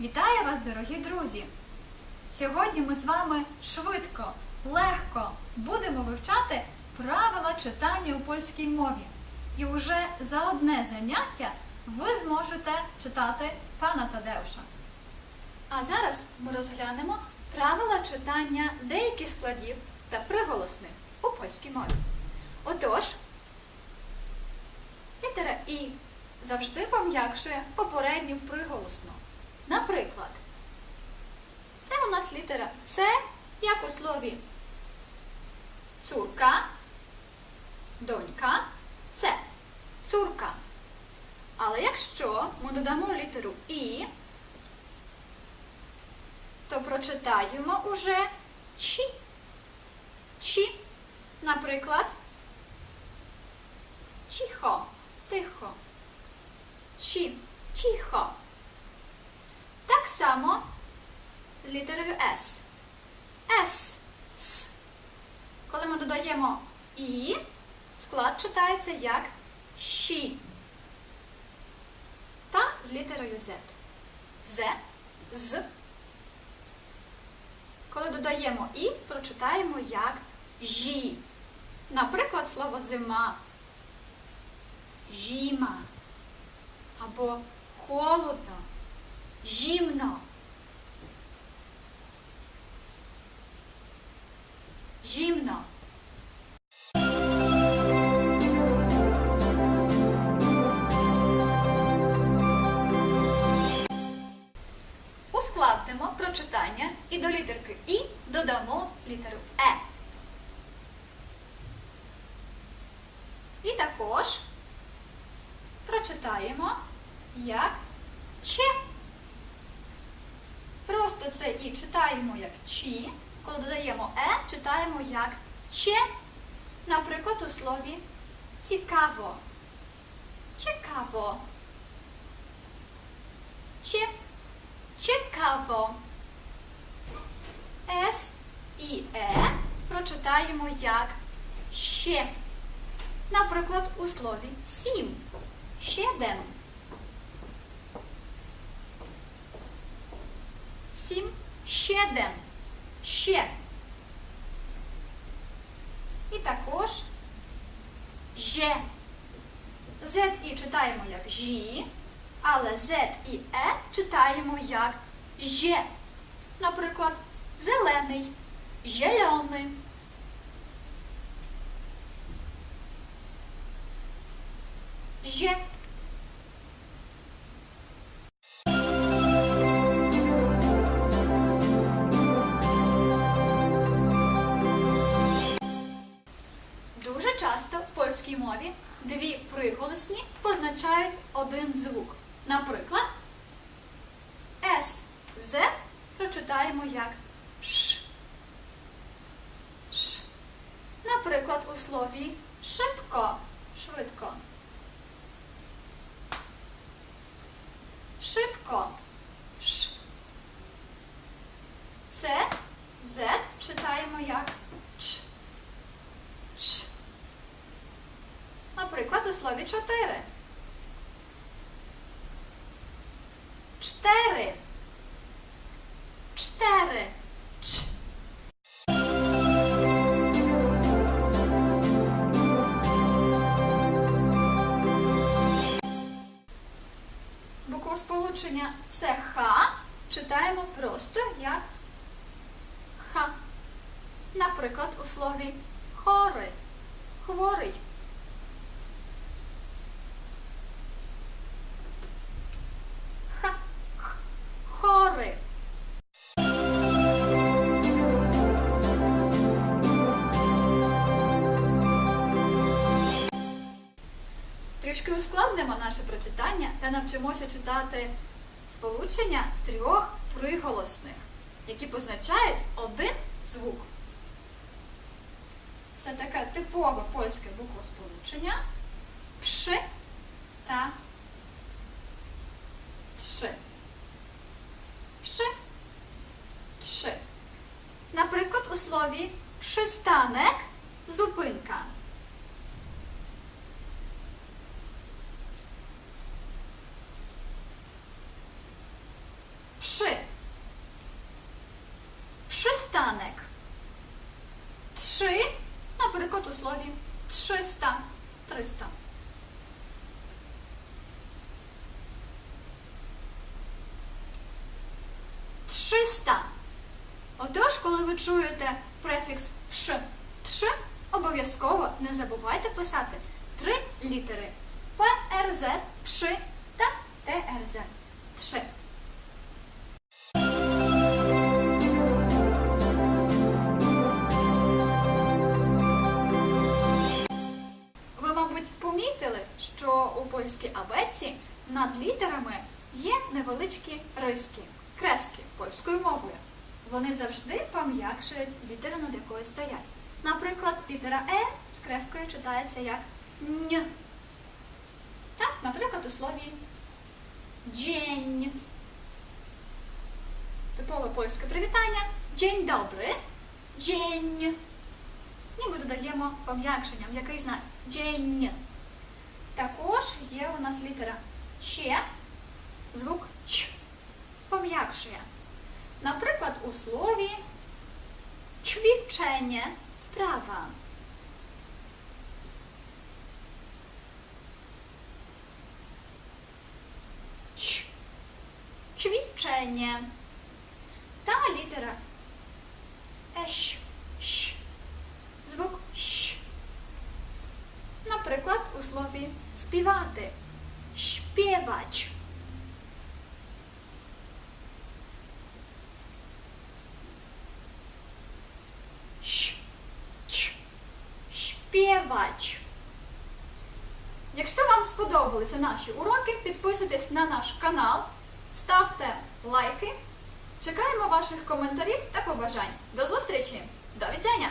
Вітаю вас, дорогі друзі! Сьогодні ми з вами швидко, легко будемо вивчати правила читання у польській мові. І вже за одне заняття ви зможете читати пана Тадеуша. А зараз ми розглянемо правила читання деяких складів та приголосних у польській мові. Отож, літера І завжди пом'якшує попередню приголосну. Наприклад, це у нас літера С, як у слові цурка, донька, це цурка. Але якщо ми додамо літеру І, то прочитаємо уже Чі. Чі. Наприклад, чихо, тихо. Чі, чихо. Так само з літерою С. С. Коли ми додаємо І, склад читається як щі. Та з літерою Z. З. З. Коли додаємо І, прочитаємо як жі. Наприклад, слово зима. Жіма. Або холодно. Зімно. Зімно. Ускладнимо прочитання і до літерки І додамо літеру Е. І також прочитаємо як Че. Просто це і читаємо як чі. Коли додаємо е, читаємо як че. Наприклад, у слові цікаво. Цікаво. Че. Цікаво. С і Е прочитаємо як ще. Наприклад, у слові сім. Щедем. Сім. Щедем. Ще. І також же. Z і читаємо як жі, але Z і Е читаємо як же. Наприклад, зелений, зелений. Же. Дві приголосні позначають один звук. Наприклад, С, З прочитаємо як Ш. Ш. Наприклад, у слові шибко, швидко. Шибко. Ш. Це Z читаємо як Ч. Ч. Наприклад, у слові чотири. Чотири. Чотири. Ч. Буквосполучення це Х читаємо просто як Х. Наприклад, у слові хори, хворий. Та навчимося читати сполучення трьох приголосних, які позначають один звук. Це таке типове польське буквосполучення пши та тши. Пши, тши. Наприклад, у слові пристанек зупинка. Пши. Przystanek. Trzy, наприклад, у слові 300. 300. Триста. Отож, коли ви чуєте префікс пш, тш, обов'язково не забувайте писати три літери ПРЗ, пши та ТРЗ. Тши. Польській абетці над літерами є невеличкі риски, крески польською мовою. Вони завжди пом'якшують літери, над якою стоять. Наприклад, літера Е з крескою читається як н. Так, наприклад, у слові дзень. Типове польське привітання. Dzień dobry. Dzień. І ми додаємо пом'якшення, м'який знак. Дзень. Також є у нас літера Ч, звук Ч. Пом'якшує. Наприклад, у слові ćwiczenie вправа. Ч. Ćwiczenie. Та літера Ещ. Щ. Звук Щ. Наприклад, у слові співати. Śpiewać. Щ. Ч. Śpiewać. Якщо вам сподобалися наші уроки, підписуйтесь на наш канал, ставте лайки. Чекаємо ваших коментарів та побажань. До зустрічі! До відзення!